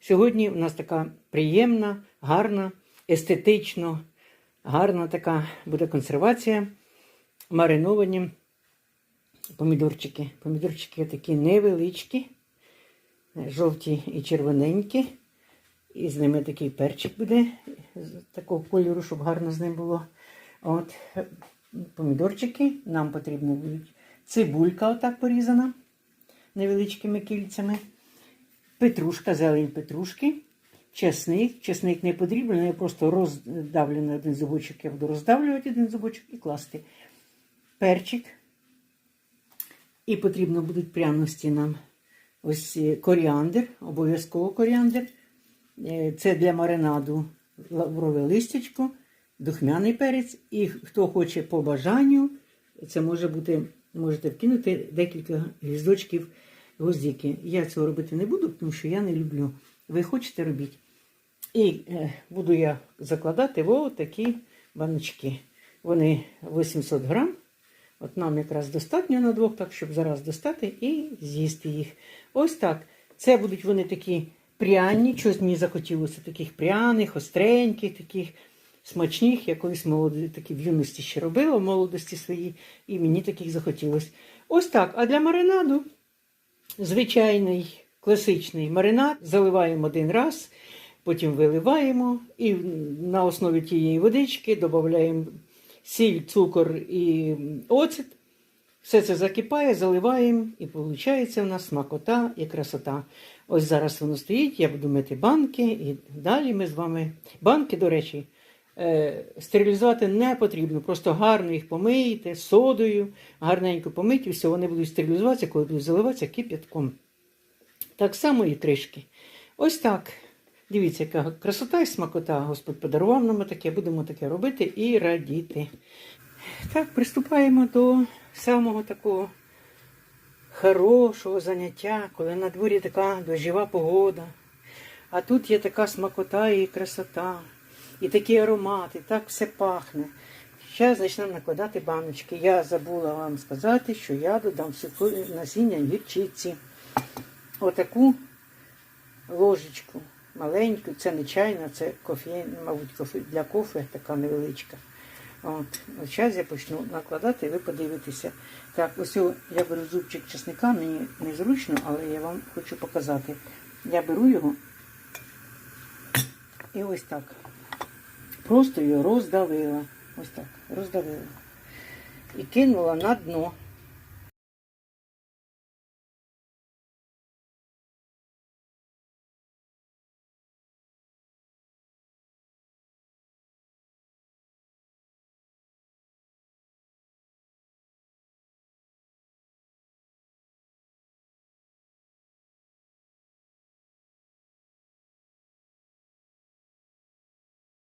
Сьогодні у нас така приємна, гарна, естетично, гарна така буде консервація. Мариновані помідорчики. Помідорчики такі невеличкі, жовті і червоненькі. І з ними такий перчик буде такого кольору, щоб гарно з ним було. От, помідорчики. Нам потрібно будуть цибулька, отак порізана невеличкими кільцями. Петрушка, зелень петрушки, чесник. Чесник не потрібен, я просто роздавлю на один зубочок, я буду роздавлювати один зубочок і класти. Перчик. І потрібно будуть пряності нам ось е, коріандр, обов'язково коріандр. Е, Це для маринаду лаврове листячко, духмяний перець. І хто хоче по бажанню, це може бути, можете вкинути декілька гвіздочків гвоздики. Я цього робити не буду, тому що я не люблю. Ви хочете робіть. І е, буду я закладати в такі баночки. Вони 800 грам. От нам якраз достатньо на двох, так щоб зараз достати і з'їсти їх. Ось так. Це будуть вони такі пряні. Щось мені захотілося таких пряних, остреньких, таких смачних. Я колись молоді, такі в юності ще робила, в молодості своїй, і мені таких захотілося. Ось так. А для маринаду звичайний класичний маринад заливаємо один раз, потім виливаємо і на основі тієї водички додаємо сіль, цукор і оцет. Все це закипає, заливаємо, і виходить у нас смакота і красота. Ось зараз воно стоїть, я буду мити банки, і далі ми з вами. Банки, до речі, стерилізувати не потрібно. Просто гарно їх помийте, содою, гарненько помийте, і все, вони будуть стерилізуватися, коли будуть заливатися кип'ятком. Так само і кришки. Ось так. Дивіться, яка красота і смакота. Господь подарував нам таке, будемо таке робити і радіти. Так, приступаємо до самого такого хорошого заняття, коли на дворі така дощова погода. А тут є така смакота і красота, і такі аромати, так все пахне. Зараз почнемо накладати баночки. Я забула вам сказати, що я додам насіння гірчиці. Отаку ложечку маленьку, це не чайна, це кофе, мабуть, кофе, для кофе така невеличка. От, зараз я почну накладати, ви подивитеся. Так, ось я беру зубчик чесника, мені незручно, але я вам хочу показати. Я беру його і ось так. Просто її роздавила. Ось так, роздавила. І кинула на дно.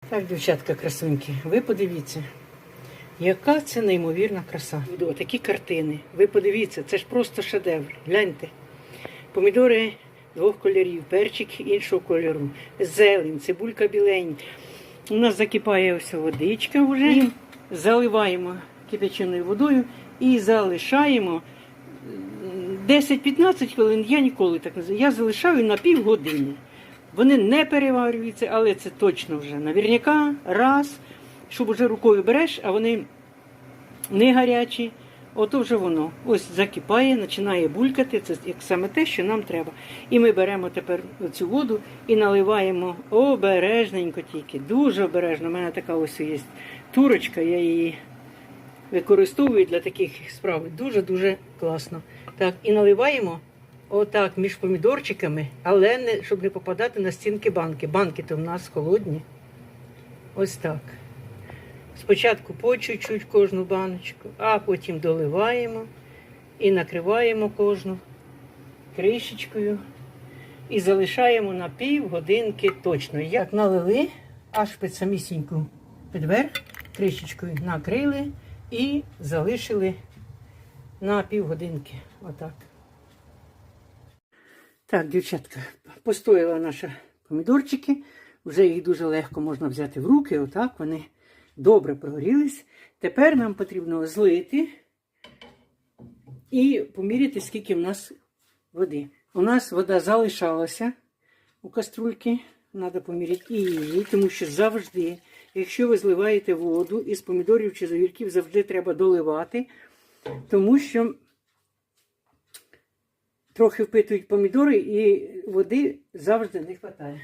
Так, дівчатка красуньки, ви подивіться, яка це неймовірна краса. Такі картини. Ви подивіться, це ж просто шедевр. Гляньте. Помідори двох кольорів, перчик іншого кольору, зелень, цибулька біленька. У нас закипає ось водичка вже. І заливаємо кипяченою водою і залишаємо 10-15 хвилин. Я ніколи так не знаю. Я залишаю на півгодини. Вони не переварюються, але це точно вже наверняка раз, щоб вже рукою береш, а вони не гарячі. Ото вже воно ось закипає, починає булькати. Це як саме те, що нам треба. І ми беремо тепер цю воду і наливаємо обережненько тільки. Дуже обережно. У мене така ось є турочка, я її використовую для таких справ. Дуже-дуже класно. Так, і наливаємо. Отак, між помідорчиками, але не, щоб не попадати на стінки банки. Банки то в нас холодні. Ось так. Спочатку по чуть-чуть кожну баночку, а потім доливаємо і накриваємо кожну кришечкою і залишаємо на пів годинки точно. Як налили, аж під самісіньку підверх, кришечкою накрили і залишили на півгодинки. Отак. Так, дівчатка, постояла наша помідорчики. Вже їх дуже легко можна взяти в руки. Отак вони добре прогорілись. Тепер нам потрібно злити і поміряти, скільки в нас води. У нас вода залишалася. у каструльки. Треба поміряти і її, тому що завжди, якщо ви зливаєте воду із помідорів чи з огірків, завжди треба доливати, тому що трохи впитують помідори і води завжди не вистачає.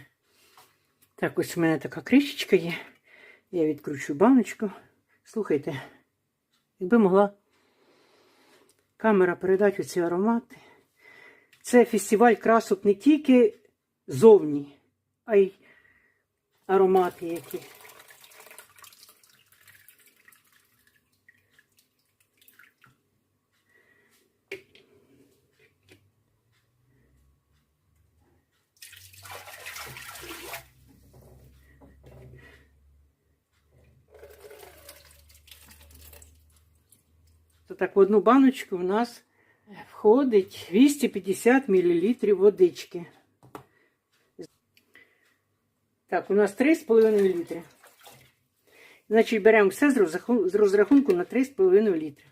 Так, ось у мене така кришечка є. Я відкручу баночку. Слухайте, якби могла камера передати оці аромати. Це фестиваль красок не тільки зовні, а й аромати які. Так в одну баночку в нас входить 250 мл водички. Так, у нас 3,5 літри. Значить, беремо все з розрахунку на 3,5 літри.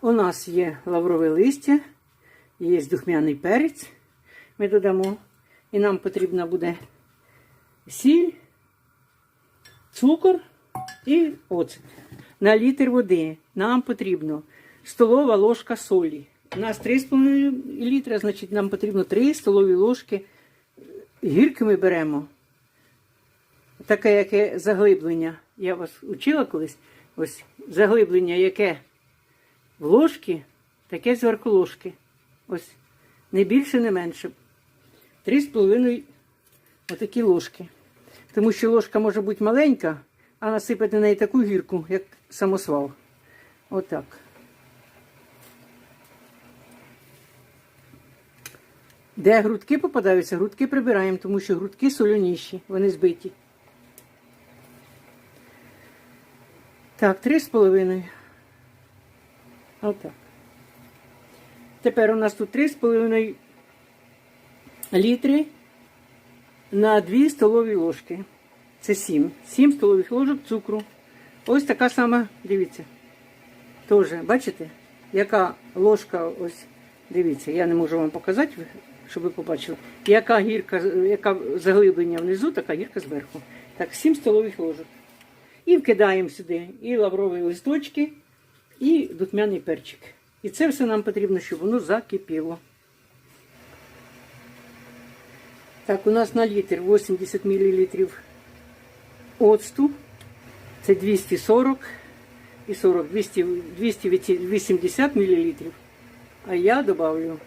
У нас є лаврове листя, є духмяний перець. Ми додамо. І нам потрібна буде сіль, цукор і оцет. На літр води нам потрібно столова ложка солі. У нас 3,5 літра, значить нам потрібно 3 столові ложки. Гірки ми беремо. Таке яке заглиблення. Я вас учила колись. Ось заглиблення, яке в ложки, таке зверху ложки. Ось не більше, не менше. 3,5 отакі ложки. Тому що ложка може бути маленька, а насипати на неї таку гірку, як самосвал. Отак. Де грудки попадаються, грудки прибираємо, тому що грудки солоніші, вони збиті. Так, три з половиною. Отак. Тепер у нас тут три з половиною літри на 2 столові ложки. Це 7. 7 столових ложок цукру. Ось така сама, дивіться. Теж, бачите, яка ложка, ось, дивіться, я не можу вам показати, щоб ви побачили. Яка гірка, яка заглиблення внизу, така гірка зверху. Так, 7 столових ложок. І вкидаємо сюди і лаврові листочки, і духмяний перчик. І це все нам потрібно, щоб воно закипіло. Так, у нас на літр 80 мл оцту. Це 240 і 40, 200, 280 мл. А я додаю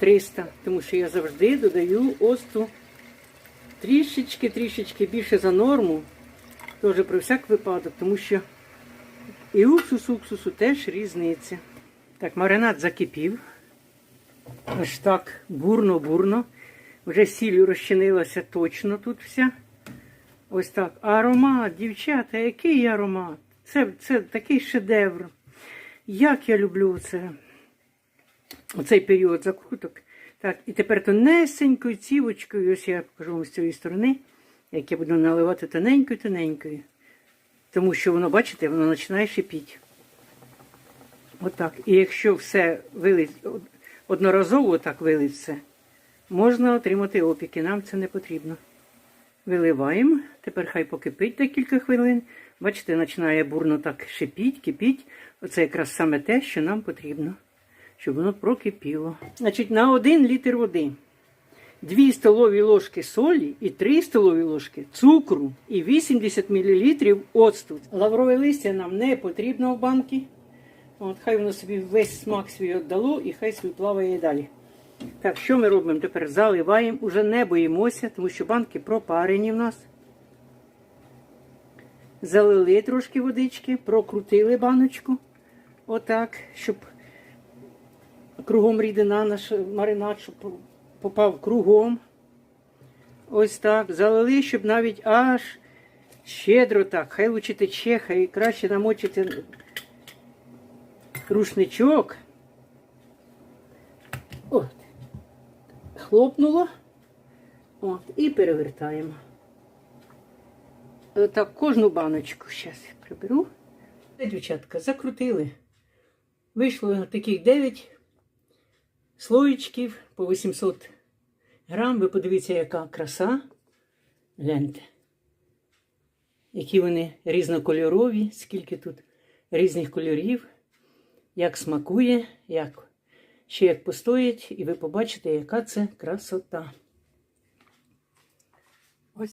300, тому що я завжди додаю оцту трішечки-трішечки більше за норму. Теж про всяк випадок, тому що і уксус уксусу теж різниця. Так, маринад закипів. Ось так бурно-бурно. Вже сіллю розчинилася точно тут вся. Ось так. Аромат, дівчата, який аромат? Це, це такий шедевр. Як я люблю це, оцей період закруток. Так, і тепер тонесенькою цівочкою, ось я покажу вам з цієї сторони, як я буду наливати тоненькою-тоненькою. Тому що воно, бачите, воно починає шипіти. Отак. І якщо все вилить, одноразово так вилить все, можна отримати опіки. Нам це не потрібно. Виливаємо. Тепер хай покипить декілька хвилин. Бачите, починає бурно так шипіть, кипіть. Оце якраз саме те, що нам потрібно, щоб воно прокипіло. Значить, на 1 літр води 2 столові ложки солі і 3 столові ложки цукру і 80 мл оцту. Лаврове листя нам не потрібно в банки. От, хай воно собі весь смак свій віддало і хай собі плаває далі. Так, що ми робимо? Тепер заливаємо, уже не боїмося, тому що банки пропарені в нас. Залили трошки водички, прокрутили баночку. Отак, щоб кругом рідина наш маринад, щоб попав кругом. Ось так. Залили, щоб навіть аж щедро так. Хай лучше тече, хай краще намочити рушничок. От. Хлопнуло. От, і перевертаємо. Так, кожну баночку зараз приберу. Дівчатка, закрутили. Вийшло таких 9 слоєчків по 800 грам. Ви подивіться, яка краса. Гляньте. Які вони різнокольорові, скільки тут різних кольорів, як смакує, як ще як постоять, і ви побачите, яка це красота.